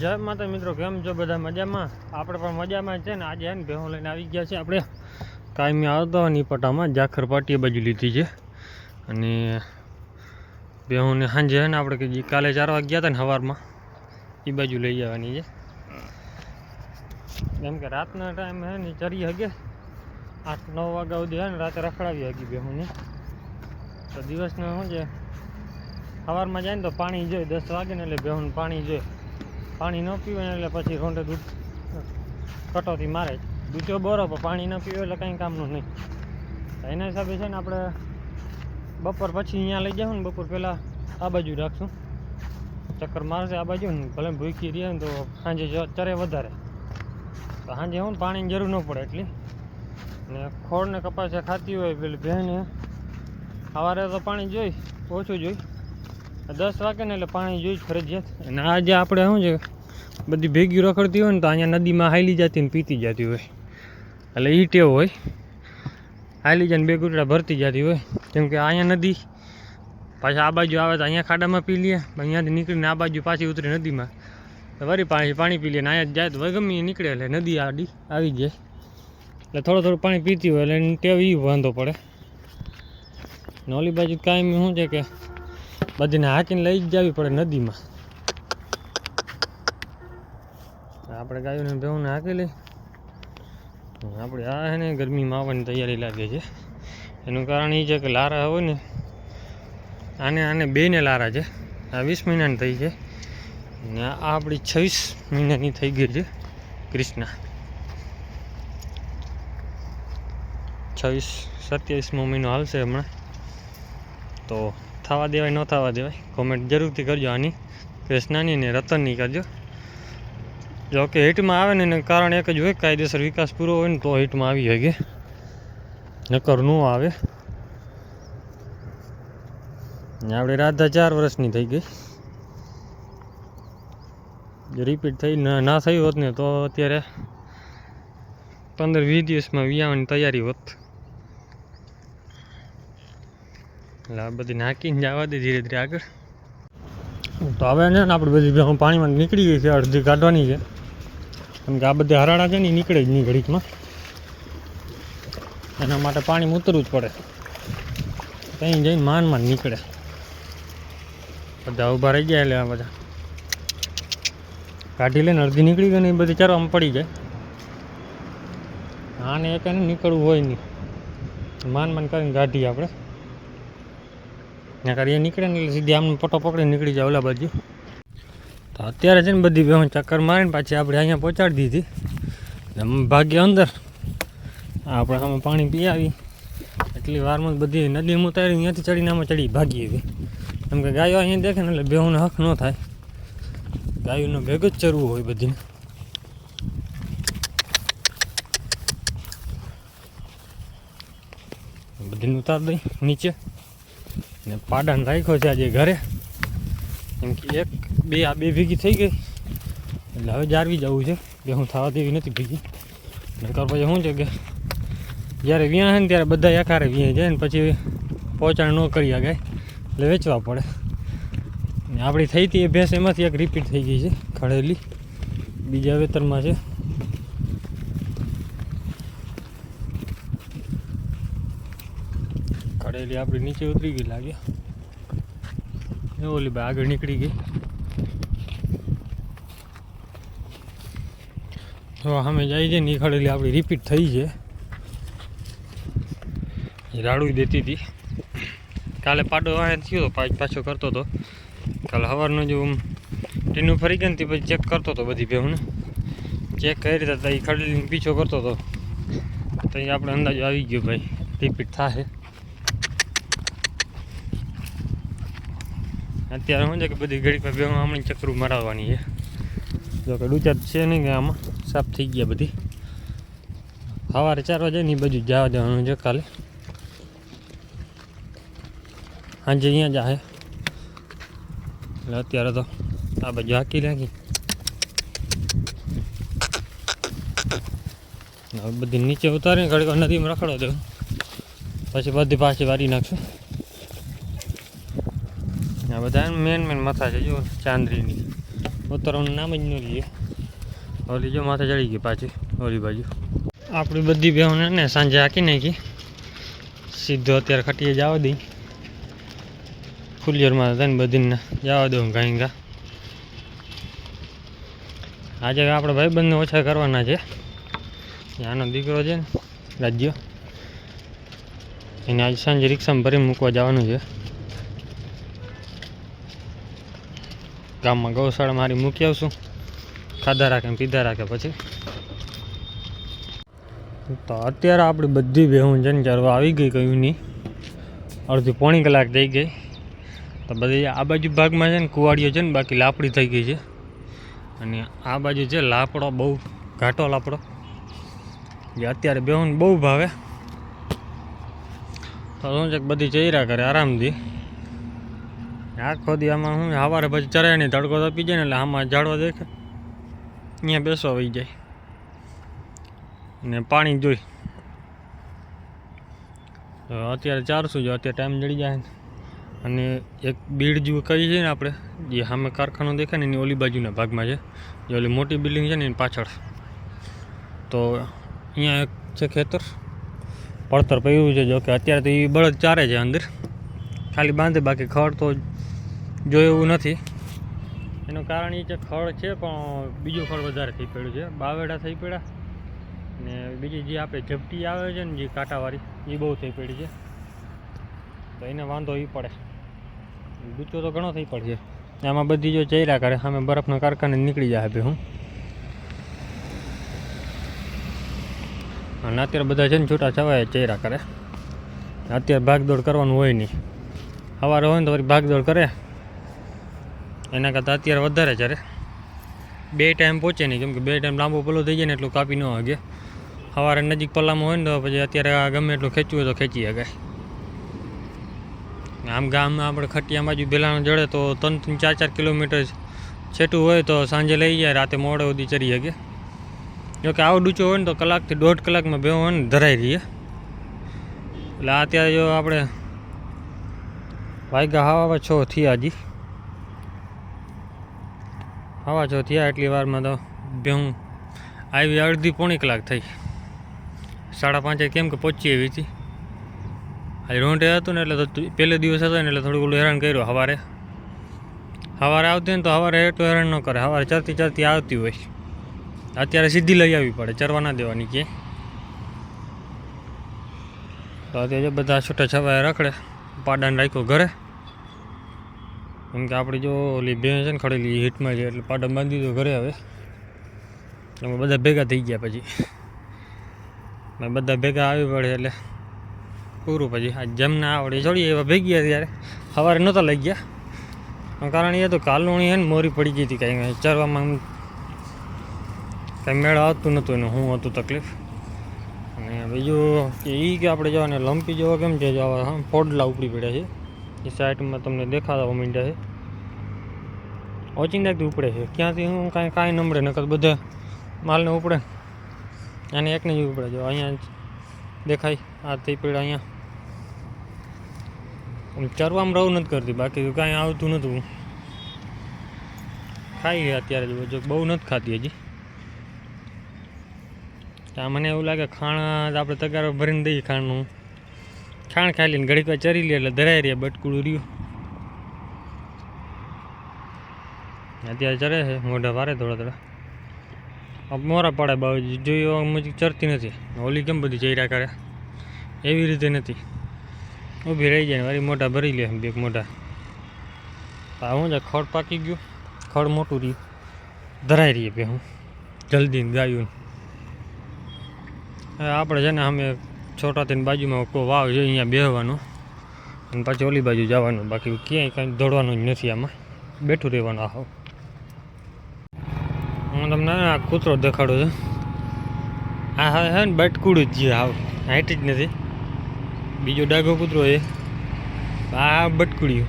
જય માતા મિત્રો, કેમ છો બધા મજામાં? આપણે પણ મજામાં છે ને, આજે હે ને ભેહું લઈને આવી ગયા છે આપણે. કાયમી આવતો ની પટામાં જાખર પાટી બાજુ લીધી છે. અને ભેહોને સાંજે છે ને આપણે કે કાલે ચાર વાગે ગયા હતા ને સવારમાં એ બાજુ લઈ જવાની છે. કેમ કે રાતના ટાઈમ હે ને, ચરી હગે. આઠ, નવ વાગ્યા સુધી હે ને, રાતે રખડાવી હગી ભેહોને. તો દિવસને શું છે? સવારમાં જાય ને તો પાણી જોઈએ, દસ વાગે ને એટલે ભેહોને પાણી જોઈએ. પાણી ન પીવે એટલે પછી રોંઢે દૂધ કટોતી મારે. દૂધો બોરો પણ પાણી ન પીવે એટલે કંઈ કામનું નહીં. એના હિસાબે છે ને આપણે બપોર પછી અહીંયા લઈ જાઉં ને, બપોર પહેલાં આ બાજુ રાખશું. ચક્કર મારશે આ બાજુ ને, ભલે ભૂખી રહીએ ને તો સાંજે ચરે વધારે. તો સાંજે હું પાણીની જરૂર ન પડે એટલી. ને ખોળને કપાસે ખાતી હોય પેલી બહેને સવારે તો પાણી જોઈ, ઓછું જોઈ. દસ વાગે ને એટલે પાણી જોઈ ફરજિયાત. અને આજે આપણે શું છે બધી ભેગી રખડતી હોય ને તો અહીંયા નદીમાં હાલી જતી ને પીતી જતી હોય. એટલે એ ટેવ હોય. હાલી જાય ને બે ગુટડા ભરતી જતી હોય. કેમ કે અહીંયા નદી પાછા આ બાજુ આવે તો અહીંયા ખાડામાં પી લઈએ અહીંયાથી નીકળીને આ બાજુ પાછી ઉતરી નદીમાં. તો વળી પાણી પાણી પી લઈએ ને અહીંયા જાય તો વળી ગમે એ નીકળે એટલે નદી આડી આવી જાય. એટલે થોડું થોડું પાણી પીતી હોય એટલે એની ટેવ એ વાંધો પડે. ને ઓલી બાજુ કાંઈ શું છે કે બધીને હાકીને લઈ જ જવી પડે નદીમાં. આપણે ગાયોને ભેહુંને હાકી લઈ. આપણે આ હે ને ગરમીમાં આવવાની તૈયારી લાગે છે. એનું કારણ એ છે કે લારા હોય ને આને આને બેને લારા છે. આ વીસ મહિનાની થઈ છે. ને આ આપણી છવ્વીસ મહિનાની થઈ ગઈ છે કૃષ્ણા છવ્વીસ સત્યાવીસમો મહિનો હાલશે હમણાં. તો થવા દેવાય, ન થવા દેવાય કોમેન્ટ જરૂરથી કરજો આની. કૃષ્ણાની ને રતનની કરજો. જો કે હિટમાં આવે ને કારણ એક જ હોય, કાયદેસર વિકાસ પૂરો હોય ને તો હિટમાં આવી શકે નકર ન આવે. ને આપણે રાધા ચાર વર્ષની થઈ ગઈ. રિપીટ થઈ ન થઈ હોત ને તો અત્યારે પંદર વીસ દિવસમાં વિયાવાની તૈયારી હોત. એટલે આ બધી નાખીને જવા દે ધીરે ધીરે આગળ. તો હવે ને આપણે બધી પાણીમાં નીકળી ગઈ છે, અડધી કાઢવાની છે. કેમ કે આ બધા હરાણા છે ને નીકળે જ નહીં ઘડીકમાં. એના માટે પાણી ઉતરવું જ પડે. ત્યાં જઈને માન માન નીકળે. બધા ઊભા રહી ગયા એટલે આ બધા. કાઢી લઈને અડધી નીકળી ગઈ ને એ બધી ચારવામાં પડી જાય. આને એક એને નીકળવું હોય નહીં. માન માન કરીને કાઢીએ આપણે. કરી એ નીકળે ને એટલે સીધી આમ પટો પકડીને નીકળી જાય ઓલા બાજુ. તો અત્યારે છે ને બધી બહેન ચક્કર મારીને પાછી આપણે અહીંયા પહોંચાડી દીધી. અમે ભાગ્ય અંદર. આપણે આમાં પાણી પી આવી એટલી વારમાં બધી નદીમાં ઉતારી, અહીંયાથી ચડીને આમાં ચડી ભાગી એવી કેમ કે ગાયો અહીંયા દેખે ને એટલે બેહુંને હક ન થાય. ગાયોનો ભેગું જ ચરવું હોય બધીને. બધીને ઉતાર દઈ નીચે. ને પાડાને રાખ્યો છે આજે ઘરે. કેમ કે એક બે આ બે ભેગી થઈ ગઈ. એટલે હવે જાળવી જવું છે. કે હું થવા દેવી નથી ભેગી. નકર પછી શું છે કે જ્યારે વ્યાં ને ત્યારે બધા એકારે વ્યાં જાય ને પછી પહોંચાણ ન કરી આગાય એટલે વેચવા પડે. ને આપણી થઈ હતી એ ભેંસ એમાંથી એક રિપીટ થઈ ગઈ છે, ખડેલી. બીજા વેતરમાં છે. ખડેલી આપણી નીચે ઉતરી ગઈ લાગે. ઓલી ભાઈ આગળ નીકળી ગઈ. તો સામે જાય છે ને ખડેલી આપણી રિપીટ થઈ છે. રાડું દેતી હતી. કાલે પાડો વાહન થયો હતો પાછ પાછો કરતો હતો કાલે સવારનો જો ટીનું ફરી ગયા ને પછી ચેક કરતો હતો બધી ભેહુંને. ચેક કરી રીતે ત્યાં ખડેલીને પીછો કરતો હતો તો એ આપણે અંદાજો આવી ગયો ભાઈ. રિપીટ થશે અત્યારે શું છે કે બધી ઘડી પર બેમાં હમણાં ચક્રું મરાવવાની છે. જો કે ડૂચા છે નહીં કે આમાં. સાફ થઈ ગયા બધી. સવારે ચાર વાગે ને બાજુ જવા દેવાનું છે કાલે. સાંજે અહીંયા જાહે એટલે અત્યારે તો આ બાજુ હાકી લાગી હવે બધી નીચે ઉતારીને ઘડીક નદીમાં રખડો દેવું. પછી બધી પાછી વારી નાખશું. આ બધા મેન મેન મથા છે જો ચાંદરીની. ઉતરવાનું નામ જ ન લઈએ ઓલી જો માથે ચડી ગઈ પાછી, ઓલી બાજુ. આપણી બધી બેહોને ને સાંજે હાકી નાખી. સીધો અત્યારે ખટીએ જવા દઈ. ફુલિયરમાં હતા ને બધીને. જવા દઉં ગાઈ ગા. આજે આપણે ભાઈબંધને ઓછા કરવાના છે. આનો દીકરો છે ને, રાજ્ય. એને આજે સાંજે રિક્ષામાં ભરીને મૂકવા જવાનું છે. ગામમાં ગૌશાળા મારી મૂકી આવશું. ખાધા રાખે પીધા રાખે પછી. તો અત્યારે આપણી બધી બેહું છે ને ચરવા આવી ગઈ કયું નહીં અડધી પોણી કલાક થઈ ગઈ. તો બધી આ બાજુ ભાગમાં છે ને કુવાડીઓ છે ને બાકી લાપડી થઈ ગઈ છે. અને આ બાજુ છે લાપડો, બહુ ઘાટો લાપડો. જે અત્યારે બેહું બહુ ભાવે. તો શું છે બધી ચૈરા કરે આરામથી. આખો દી આમાં હું સવારે પછી ચરાય નહીં તડકો તપી જાય ને એટલે આમાં ઝાડવા દેખે. અહીંયા બેસવા વહી જાય. ને પાણી જોઈ. અત્યારે ચારશું જો, અત્યારે ટાઈમ જડી જાય અને એક બીડ જેવું કહી છે ને આપણે, જે સામે કારખાનો દેખાય ને, એની ઓલી બાજુના ભાગમાં છે. જે ઓલી મોટી બિલ્ડિંગ છે ને, એની પાછળ. તો અહીંયા એક છે ખેતર. પડતર પડ્યું છે જો કે અત્યારે તો એ બળદ ચારે છે અંદર. ખાલી બાંધે, બાકી ખડ તો જોયું એવું નથી. એનું કારણ એ છે ખડ છે, પણ બીજું ખડ વધારે થઈ પડ્યું છે. બાવેડા થઈ પડ્યા. ને બીજી જે આપણે ઝપટી આવે છે ને જે કાંટાવાળી એ બહુ થઈ પડી છે. તો એને વાંધો એ પડે. ગુચ્છો તો ઘણો થઈ પડશે. આમાં બધી જો ચહેરા કરે, સામે બરફના કારખાને નીકળી જાય ભાઈ હું. અને અત્યારે બધા છે ને છૂટા છવાય ચહેરા કરે. અત્યારે ભાગદોડ કરવાનું હોય નહીં. સવારે હોય ને તો ભાગદોડ કરે. એના કરતાં અત્યારે વધારે જ્યારે બે ટાઈમ પહોંચે નહીં, કેમ કે બે ટાઈમ લાંબો પલ્લો થઈ જાય ને એટલું કાપી ન વાગે સવારે નજીક પલ્લામાં હોય ને તો પછી અત્યારે ગમે એટલું ખેંચવું હોય તો ખેંચી શકાય. આમ ગામમાં આપણે ખટિયા બાજુ ભેલાણ જડે તો ત્રણ ત્રણ ચાર ચાર કિલોમીટર છેટું હોય તો સાંજે લઈ જાય, રાતે મોડે સુધી ચરી શકે. જોકે આવો ડૂચો હોય ને તો કલાકથી દોઢ કલાકમાં બે હોય ને ધરાઈ રહીએ એટલે અત્યારે જો આપણે વાગ્યા હવા છ થયા હજી. હવા જો થયા એટલી વારમાં તો ભેહું. આવી અડધી પોણી કલાક થઈ. સાડા પાંચે કેમ કે પહોંચી આવી હતી. આજે રોંટે હતું ને એટલે તો પહેલે દિવસ હતો ને એટલે થોડું ઓલું હેરાન કર્યું સવારે સવારે આવતી ને તો સવારે એટલું હેરાન ન કરે. સવારે ચરતી ચરતી આવતી હોય. અત્યારે સીધી લઈ આવવી પડે. ચરવા ના દેવાની કે. તો અત્યારે બધા છૂટા છવાયા રખડે. પાડાને રાખ્યો ઘરે. કેમ કે આપણી જો ઓલી ભેં છે ને ખડેલી હીટમાં છે, એટલે પાડા બાંધી દીધો ઘરે હવે. અમે બધા ભેગા થઈ ગયા પછી. બધા ભેગા આવી પડે એટલે પૂરું પછી. આ જેમને આવડે છોડી એવા ભેગી ગયા ત્યારે. સવારે નહોતા લઈ ગયા. કારણ એ તો કાલુણી ને મોરી પડી ગઈ હતી કાંઈ ચરવામાં કાંઈ મેળ આવતું નહોતું એનું, શું હતું તકલીફ. અને બીજું કે એ કે આપણે જવાને લંપી જેવા કેમ છે? જવા ફોડલા ઉપડી પડ્યા છે. એ સાઈડમાં તમને દેખાડવા માંડ્યા છે. ઓચિંદાથી ઉપડે છે. ક્યાંથી હું કાંઈ કાંઈ નંબરે નકર બધા માલને ઉપડે. અને એકને જ ઉપડે. જો અહીંયા દેખાય, આ થઈ પડ્યા અહીંયા. ચરવામાં રહું નથી કરતી, બાકી કાંઈ આવતું નહોતું ખાઈ ગયા અત્યારે જ બહુ નથી ખાતી હજી. મને એવું લાગે ખાણા આપણે તગારો ભરીને દઈએ ખાણનું. ખાણ ખાઈ લઈને ઘડીક વાર ચરી લે એટલે ધરાઈ રહ્યા બટકુડું રહ્યું. અત્યારે ચરે છે, મોઢા વારે થોડા થોડા. મોરા પડે બાજુ જોયું મુજબ ચરતી નથી. ઓલી કેમ બધી ચૈરા કરે? એવી રીતે નથી. ઊભી રહી જાય વારી મોઢા ભરી લે, બે મોઢા. આ હું છે, ખડ પાકી ગયું, ખડ મોટું રહ્યું. ધરાઈ રહીએ બે હું જલ્દી ગાયું હવે આપણે છે ને, અમે છોટા થઈને બાજુમાં કો વાવ છે, અહીંયા બેહવાનું. અને પાછી ઓલી બાજુ જવાનું. બાકી ક્યાંય કાંઈ દોડવાનું જ નથી આમાં. બેઠું રહેવાનું આહો. હું તમને આ કૂતરો દેખાડું છું. આ હવે હે, ને બટકુડું જ છે હાવ હાઈટ જ નથી. બીજો ડાઘો કૂતરો એ આ બટકુડિયું.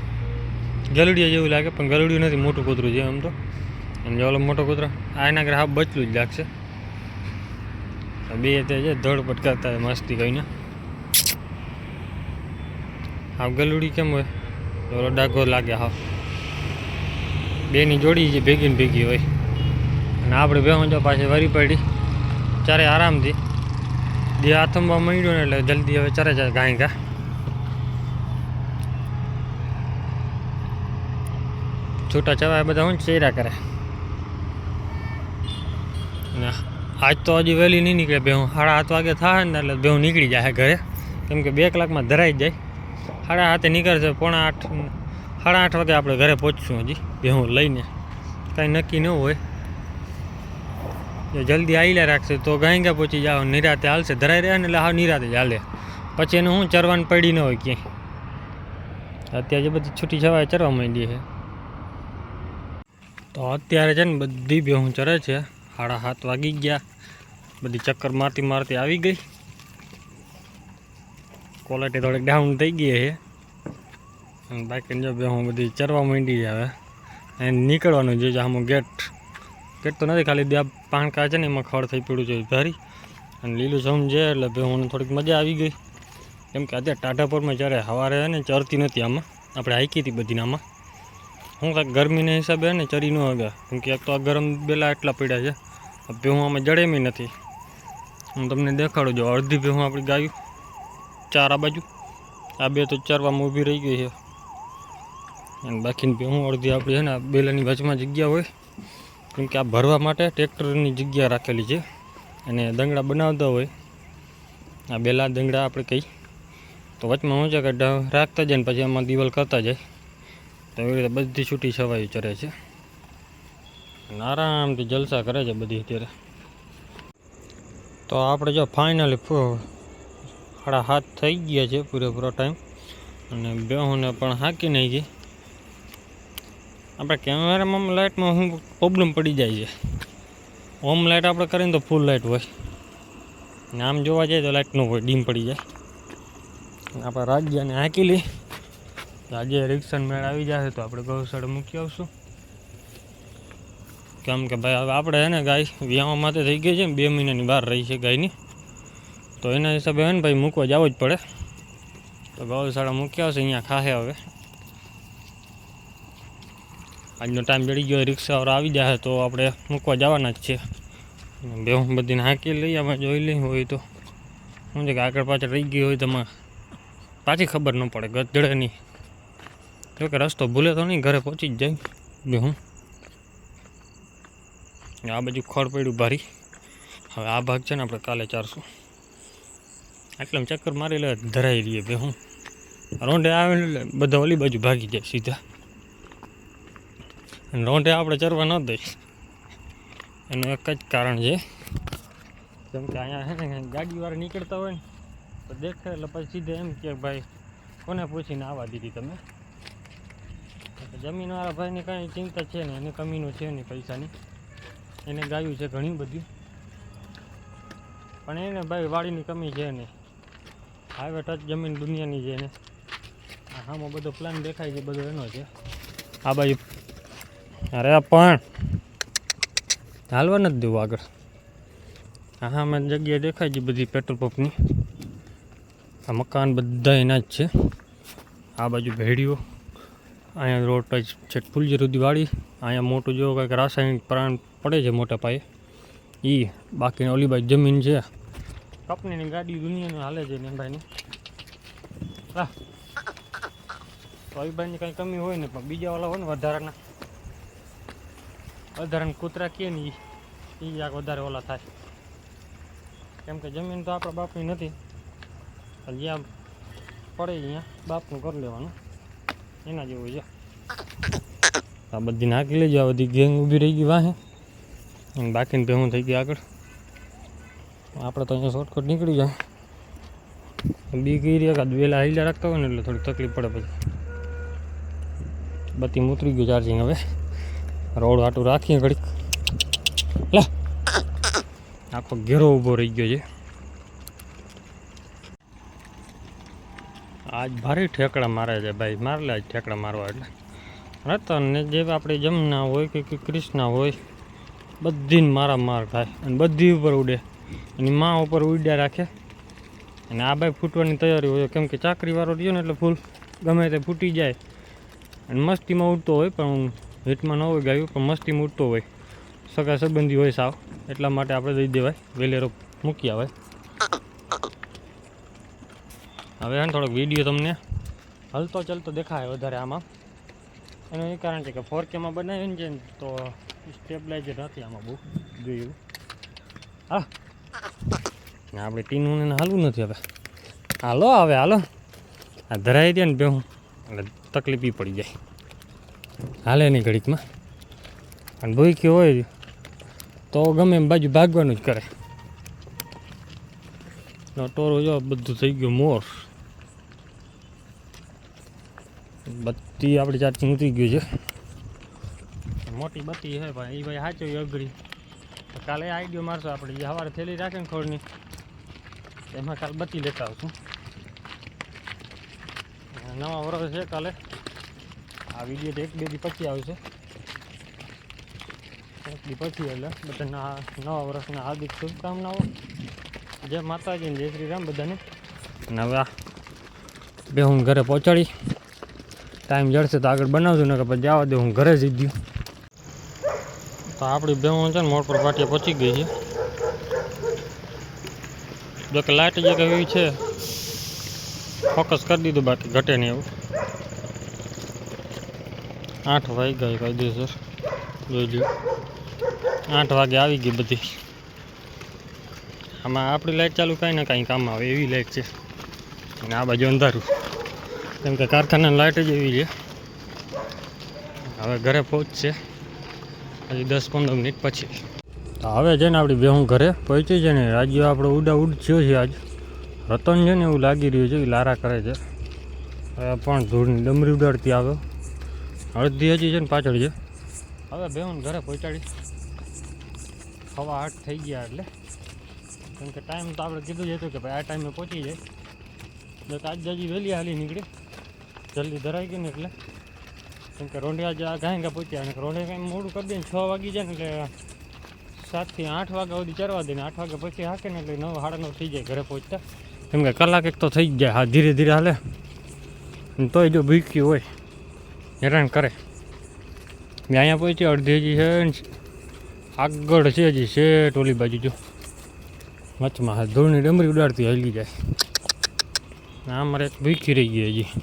ગલડિયા જેવું લાગે, પણ ગલડિયું નથી, મોટું કૂતરું છે આમ તો. અને જે ઓલો મોટો કૂતરો, આ એના કરતા હા બચલું જ લાગશે. બે તે છે ધડપટ પટકાતા મસ્તી કહીને હાવ ગલુડી કેમ હોય? ઓલો ડાઘો લાગે હાવ. બેની જોડી છે ભેગી ને ભેગી હોય. અને આપણે બે જો પાછી વરી પડી. ચારે આરામથી. જે હાથમાં માંડ્યો ને એટલે જલ્દી હવે ચારે ચારે ગાય ગા. છૂટા ચવાય બધા હું ચેરા કરે ને આજ તો હજી વહેલી નહીં નીકળે ભેહું સાડા સાત વાગે થાય ને એટલે ભેહું નીકળી જાય ઘરે. કેમ કે બે કલાકમાં ધરાઈ જાય. સાડા સાતે નીકળશે, પોણા આઠ, સાડા આઠ વાગે આપણે ઘરે પહોંચશું હજી ભેહું લઈને. કાંઈ નક્કી ન હોય. જો જલ્દી આવીલા રાખશે તો ગાયંગા પહોંચી જાઓ, નિરાતે હાલશે, ધરાઈ રહ્યા ને એટલે હા નિરાતે જ હાલે. પછી એને હું ચરવાનું પડી ન હોય ક્યાંય. અત્યારે જે બધી છૂટી છવાય ચરવા માંડી છે. તો અત્યારે છે ને બધી ભેહું ચરે છે. સાડા સાત વાગી ગયા. બધી ચક્કર મારતી મારતી આવી ગઈ. ક્વોલિટી થોડીક ડાઉન થઈ ગઈ છે. બાકી જો ભેહું બધી ચરવા માંડી હવે. અને નીકળવાનું જોઈએ આમાં ગેટ ગેટ તો નથી ખાલી બે પાણકા છે ને એમાં ખડ થઈ પડ્યું છે ભારી અને લીલું જમ છે એટલે ભેહુંને થોડીક મજા આવી ગઈ. કેમ કે અત્યારે ટાઢાપુરમાં જ્યારે સવારે ને ચરતી નથી આમાં. આપણે હાઈકી હતી બધીને આમાં. હું કાંઈક ગરમીના હિસાબે ને ચરી ન આવ્યા કેમ કે એક તો આ ગરમ બેલા એટલા પડ્યા છે. ભેહું આમાં જડેમી નથી. હું તમને દેખાડું જો અડધી ભેહું આપણી ગાયું. ચાર આ બાજુ. આ બે તો ચારવામાં ઊભી રહી ગઈ છે. અને બાકીની ભેહું અડધી આપણી છે ને, આ બેલાની બાજુમાં જગ્યા હોય. કેમ કે આ ભરવા માટે ટ્રેક્ટરની જગ્યા રાખેલી છે. અને દંગડા બનાવતા હોય. આ બેલા દંગડા આપણે કહી તો વચમાં શું છે કે રાખતા જાય ને પછી આમાં દિવાલ કરતા જાય. તો એવી રીતે બધી છૂટી છવાયું ચરે છે. આરામથી જલસા કરે છે બધી અત્યારે. તો આપણે જો ફાઇનલી સાડા હાથ થઈ ગયા છે પૂરેપૂરો ટાઈમ અને બેહુને પણ હાકી નહીં ગઈ આપણે કેમેરામાં લાઇટમાં શું પ્રોબ્લેમ પડી જાય છે? હોમ લાઇટ આપણે કરીને તો ફૂલ લાઇટ હોય. ને આમ જોવા જઈએ તો લાઇટ હોય ડીમ પડી જાય. આપણે રાજ્યને હાંકી લઈ આજે રિક્ષણ મેળ આવી જશે તો આપણે ગૌશાળા મૂકી આવશું. કેમ કે ભાઈ, હવે આપણે હે ગાય વ્યાવા માટે થઈ ગઈ છે ને, બે મહિનાની બહાર રહી છે ગાયની. તો એના હિસાબે હે ને ભાઈ, મૂકવા જવું જ પડે. તો ગૌશાળા મૂક્યા છે અહીંયા ખાશે હવે. આજનો ટાઈમ જડી ગયો રિક્ષાવાળા આવી જાય તો આપણે મૂકવા જવાના જ છે. બે હું બધીને હાંકી લઈ અમે જોઈ લઈ, હોય તો. શું છે કે આગળ પાછળ રહી ગઈ હોય તો એમાં પાછી ખબર ન પડે ગધડે નહીં જોકે રસ્તો ભૂલે તો નહીં, ઘરે પહોંચી જ જાય. બે હું. આ બાજુ ખડ પડ્યું ભારી. હવે આ ભાગ છે ને આપણે કાલે ચારશું. એટલે ચક્કર મારી લે, ધરાઈ રહીએ ભાઈ હું. રોંઢે આવે એટલે બધા ઓલી બાજુ ભાગી જાય સીધા. રોંઢે આપણે ચરવા ન દઈ એનું એક જ કારણ છે. કેમ કે અહીંયા છે ને ગાડીવાળા નીકળતા હોય ને, તો દેખે એટલે પછી સીધે એમ કે ભાઈ, કોને પૂછીને આવવા દીધી તમે? જમીનવાળા ભાઈની કાંઈ ચિંતા છે ને એને કમીનું છે નહીં પૈસાની. એને ગાયું છે ઘણી બધી. પણ એને ભાઈ વાડીની કમી છે નહીં હાઈવે ટચ જમીન દુનિયાની છે એને. આમાં બધો પ્લાન દેખાય છે, બધો એનો છે. આ બાજુ. અરે પણ હાલવા નથી દેવું આગળ. હા મેં જગ્યા દેખાય છે બધી પેટ્રોલ પંપની આ મકાન બધા એના જ છે. આ બાજુ ભેડીઓ. અહીંયા રોડ ટચ છે ફૂલજી સુધી વાળી. અહીંયા મોટું જેવું કંઈક રાસાયણિક પ્રાણ પડે છે મોટા પાયે. એ બાકીની ઓલી બાજુ જમીન છે. કંપનીની ગાડી દુનિયાની હાલે છે ને ભાઈની હા ભાઈની કાંઈ કમી હોય ને પણ બીજા વાળા હોય ને વધારાના. વધારાના કૂતરા કે ને એ યાક વધારે ઓલા થાય. કેમ કે જમીન તો આપણા બાપની નથી. જ્યાં પડે અહીંયા. બાપનું કરી લેવાનું. એના જેવું છે. આ બધી નાખી લેજો, આ બધી ગેંગ ઊભી રહી ગઈ વાહે. બાકીને ભેહું થઈ ગયા આગળ. આપણે તો અહીંયા શોર્ટકટ નીકળી જાય. બી કઈ રહ્યા કાં વેલા હાઈલા રાખતા હોય ને એટલે થોડી તકલીફ પડે પછી. બત્તી ઉતરી ગયું ચાર્જિંગ હવે. રોડ આટું રાખીએ ઘડીક. લે. આખો ઘેરો ઊભો રહી ગયો છે. આજ ભારે ઠેકડા મારે છે ભાઈ. મારે લે આજ ઠેકડા મારવા એટલે. રતન ને જે આપણે જમના હોય કે કે કૃષ્ણા હોય બધી મારા માર થાય અને બધી ઉપર ઉડે. એની માં ઉપર ઉડ્યા રાખે. અને આ ભાઈ ફૂટવાની તૈયારી હોય. કેમ કે ચાકરીવાળો રહ્યો ને એટલે ફૂલ ગમે તે ફૂટી જાય. અને મસ્તીમાં ઉડતો હોય, પણ હું હિટમાં ન હોય ગાયું, પણ મસ્તીમાં ઉડતો હોય. સગા સંબંધી હોય સાવ. એટલા માટે આપણે દઈ દેવાય. વેલેરો મૂકી આવે હવે હે થોડોક વીડિયો તમને હલતો ચલતો દેખાય વધારે આમાં. એનું એ કારણ છે કે ફોર કેમાં બનાવ્યું છે ને તો સ્ટેબલાઇઝર નથી આમાં બહુ, જોયું? હા. આપણે ટીનું ને હાલવું નથી હવે. હાલો હવે, હાલો. આ ધરાઈ દે ને બે હું, એટલે તકલીફ પડી જાય. હાલે નહીં ઘડીકમાં. અને ભૂખી હોય તો ગમે એમ બાજુ ભાગવાનું જ કરે. ટોરો જો બધું થઈ ગયું મોર. બત્તી આપણી ચાર્જિંગ ઉતરી ગયું છે. મોટી બત્તી છે ભાઈ. એ ભાઈ સાચો અઘરી. કાલે આઈડિયો મારશો આપણે. જે સવારે થેલી રાખે ને ખોળની. એમાં કાલે બત્તી લેતા આવશું નવા વર્ષ છે કાલે. આ વીડિયો એક બે દી પછી આવશે. એક દી પછી એટલે બધાના નવા વર્ષના હાર્દિક શુભકામનાઓ. જય માતાજી જય શ્રી રામ બધાને. અને હવે બે હું ઘરે પહોંચાડી ટાઈમ જડશે તો આગળ બનાવજો ને કે પછી જવા દે, હું ઘરે જઈ ગયું તો આપણી બેહું છે ને મોડ પર પાટીએ પહોંચી ગઈ છે. જો કે લાઇટ જે એવી છે, ફોકસ કરી દીધું બાકી ઘટે નહીં એવું. આઠ વાગ્યા કાયદેસર જોઈ લ્યો. આઠ વાગે આવી ગઈ બધી. આમાં આપણી લાઇટ ચાલુ કાંઈ ને કાંઈ કામ આવે એવી લાઇટ છે. અને આ બાજુ અંધારું. કેમ કે કારખાનાની લાઇટ જ એવી છે. હવે ઘરે પહોંચશે. હજી દસ પંદર મિનિટ પછી. હવે છે ને આપણી બેહું ઘરે પહોંચી છે ને રાજ્યો આપણો ઉડા ઉડ થયો છે આજ. રતન છે ને એવું લાગી રહ્યું છે એ લારા કરે છે. હવે પણ ધૂળની ડમરી ઉડાડતી આવ્યો અડધી હજી છે ને પાછળ છે. હવે બેહું ઘરે પહોંચાડી. હવા આઠ થઈ ગયા એટલે. કેમ કે ટાઈમ તો આપણે કીધું જ હતું કે ભાઈ આ ટાઈમે પહોંચી જાય. એટલે આજ હજી વહેલી હાલી નીકળી. જલ્દી ધરાઈ ગઈ ને એટલે. કેમ કે રોંઢિયા જે ગાય ગા પહોંચ્યા અને રોંઢિયા કાંઈ મોડું કરી દે છ વાગી જાય ને એટલે સાતથી આઠ વાગ્યા સુધી ચરવા દે ને આઠ વાગ્યા પછી હાકે ને એટલે નવ, સાડા નવ થઈ જાય ઘરે પહોંચતા. કેમ કે કલાક એક તો થઈ જ જાય, હા, ધીરે ધીરે હાલે. તોય જો ભૂખ્યું હોય, હેરાન કરે. અહીંયા પહોંચી અડધી હજી છે આગળ છે હજી, છે ટોલી બાજુ, જો. વચમાં ધૂળની ડમરી ઉડાડતી હલી જાય. આ મારે ભૂખી રહી ગઈ હજી.